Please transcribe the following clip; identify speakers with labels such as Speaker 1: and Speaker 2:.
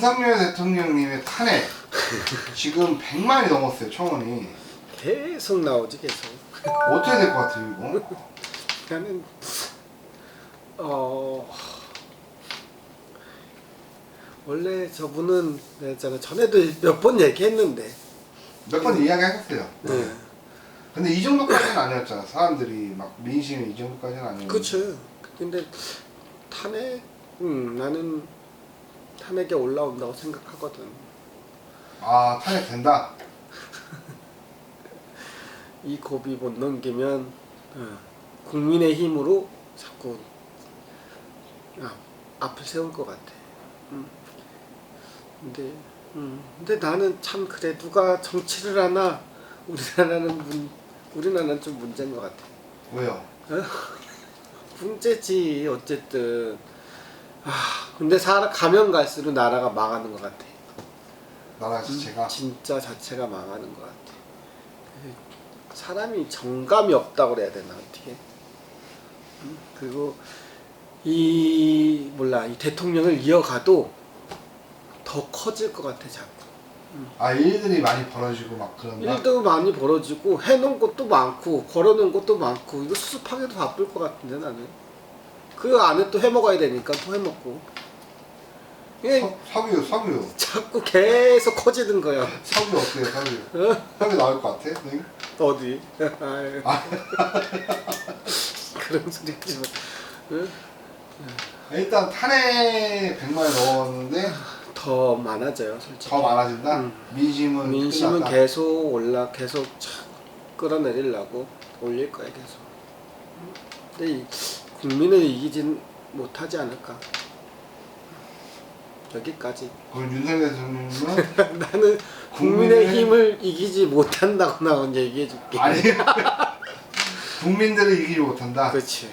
Speaker 1: 윤석열 대통령님의 탄핵. 지금 100만이 넘었어요 청원이.
Speaker 2: 계속 나오지 계속.
Speaker 1: 어떻게 될 것 같아요 이거?
Speaker 2: 나는 어 원래 저분은 내가 전에도 몇 번 얘기했는데.
Speaker 1: 몇 번 이야기하셨어요.
Speaker 2: 네.
Speaker 1: 근데 이 정도까지는 아니었잖아. 사람들이 막 민심이 이 정도까지는 아니었는데.
Speaker 2: 그치 근데 탄핵 음, 나는 탄핵에 올라온다고 생각하거든
Speaker 1: 아 탄핵 된다?
Speaker 2: 이 고비 못 넘기면 어, 국민의 힘으로 자꾸 아, 앞을 세울 것 같아. 음. 근데 음, 근데 나는 참 그래 누가 정치를 하나 우리나라는 문, 우리나라는 좀 문제인 것 같아.
Speaker 1: 왜요?
Speaker 2: 문제지 어쨌든. 아 근데 사람 가면 갈수록 나라가 망하는 것 같아.
Speaker 1: 나라 자체가
Speaker 2: 진짜 자체가 망하는 것 같아. 그 사람이 정감이 없다고 그래야 되나 어떻게? 음, 그리고 이 몰라 이 대통령을 이어가도 더 커질 것 같아 자꾸.
Speaker 1: 아 일들이 많이 벌어지고 막 그런다?
Speaker 2: 일도 많이 벌어지고 해놓은 것도 많고 걸어놓은 것도 많고 이거 수습하기도 바쁠 것 같은데 나는. 그 안에 또 해먹어야 되니까 또 해먹고. 이게
Speaker 1: 서, 석유 석유
Speaker 2: 자꾸 계속 커지는 거야.
Speaker 1: 석유 어때요 석유?
Speaker 2: 어?
Speaker 1: 석유 나올 것 같아? 네?
Speaker 2: 어디? 아유. 그런 소리 하지 마. 응?
Speaker 1: 일단 탄핵 100만이 넘었는데
Speaker 2: 더 많아져요, 솔직히.
Speaker 1: 더 많아진다?
Speaker 2: 음.
Speaker 1: 민심은
Speaker 2: 민심은
Speaker 1: 끝났다.
Speaker 2: 계속 올라, 계속 차- 끌어내리려고 올릴 거야 계속. 근데 이 국민을 이기진 못하지 않을까. 여기까지.
Speaker 1: 그럼 윤석열 대통령은
Speaker 2: 나는 국민의 힘을 이기지 못한다고 나온 얘기해 줄게.
Speaker 1: 아니 국민들을 이기지 못한다
Speaker 2: 그렇지.